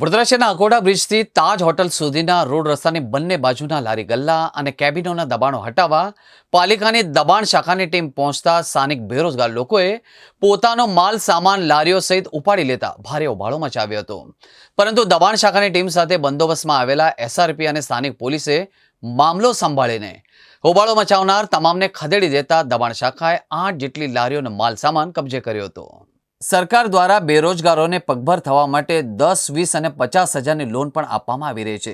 વડોદરા શહેરના અકોડા બ્રિજથી તાજ હોટલ સુધીના રોડ રસ્તાની બંને બાજુના લારી ગલ્લા અને કેબિનોના દબાણો હટાવવા પાલિકાની દબાણ શાખાની ટીમ પહોંચતા સ્થાનિક બેરોજગાર લોકોએ પોતાનો માલ, સામાન, લારીઓ સહિત ઉપાડી લેતા ભારે હોબાળો મચાવ્યો હતો. પરંતુ દબાણ શાખાની ટીમ સાથે બંદોબસ્તમાં આવેલા એસઆરપી અને સ્થાનિક પોલીસે મામલો સંભાળીને હોબાળો મચાવનાર તમામને ખદેડી દેતા દબાણ શાખાએ આઠ જેટલી લારીઓનો માલ, સામાન કબજે કર્યો હતો. સરકાર દ્વારા બેરોજગારોને પગભર થવા માટે દસ, વીસ અને પચાસ હજારની લોન પણ આપવામાં આવી રહી છે.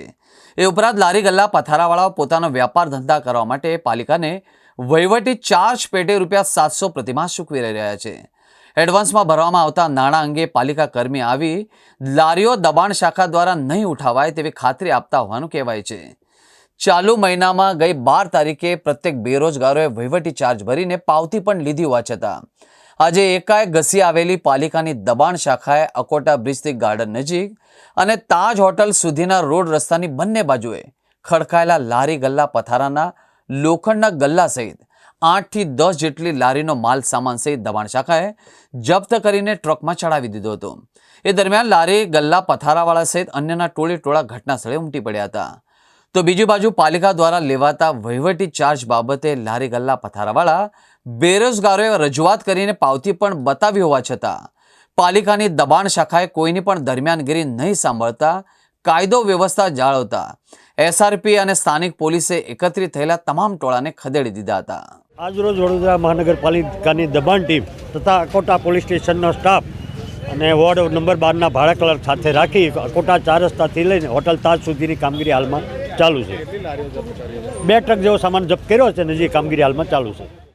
એ ઉપરાંત લારી ગલ્લા પથારાવાળાઓ પોતાનો વ્યાપાર ધંધા કરવા માટે પાલિકાને વહીવટી ચાર્જ પેટે રૂપિયા સાતસો પ્રતિમાસ ચૂકવી રહ્યા છે. એડવાન્સમાં ભરવામાં આવતા નાણાં અંગે પાલિકા કર્મી આવી, લારીઓ દબાણ શાખા દ્વારા નહીં ઉઠાવાય તેવી ખાતરી આપતા હોવાનું કહેવાય છે. ચાલુ મહિનામાં ગઈ બાર તારીખે પ્રત્યેક બેરોજગારોએ વહીવટી ચાર્જ ભરીને પાવતી પણ લીધી હોવા છતાં આજે એકાએક ઘસી આવેલી પાલિકાની દબાણ શાખાએ અકોટા બ્રિજથી ગાર્ડન નજીક અને તાજ હોટલ સુધીના રોડ રસ્તાની બંને બાજુએ ખડકાયેલા લારી ગલ્લા પથારાના લોખંડના ગલ્લા સહિત આઠથી દસ જેટલી લારીનો માલ સામાન સહિત દબાણ શાખાએ જપ્ત કરીને ટ્રકમાં ચડાવી દીધો હતો. એ દરમિયાન લારી ગલ્લા પથારાવાળા સહિત અન્યના ટોળી ટોળા ઘટના સ્થળે ઉમટી પડ્યા હતા. તો બીજી બાજુ પાલિકા દ્વારા લેવાતા વહીવટી ચાર્જ બાબતે લારી ગલ્લા પથારાવાળા બેરોજગારોએ રજૂઆત કરીને પાવતી પણ બતાવી હોવા છતાં પાલિકાની દબાણ શાખાએ કોઈની પણ દરમિયાનગીરી નહીં સાંભળતા કાયદો વ્યવસ્થા જાળવતા એસઆરપી અને સ્થાનિક પોલીસે એકત્રિત થયેલા તમામ ટોળાને ખદેડી દીધા હતા. આજરોજ વડોદરા મહાનગરપાલિકાની દબાણ ટીમ તથા અકોટા પોલીસ સ્ટેશનનો સ્ટાફ અને વોર્ડ નંબર બારના ભાડા કલર સાથે રાખી અકોટા ચાર રસ્તાથી લઈને હોટલ તાજ સુધીની કામગીરી હાલમાં ચાલુ છે. બે ટ્રક જેવો સામાન જપ્ત કર્યો છે જે કામગીરી હાલમાં ચાલુ છે.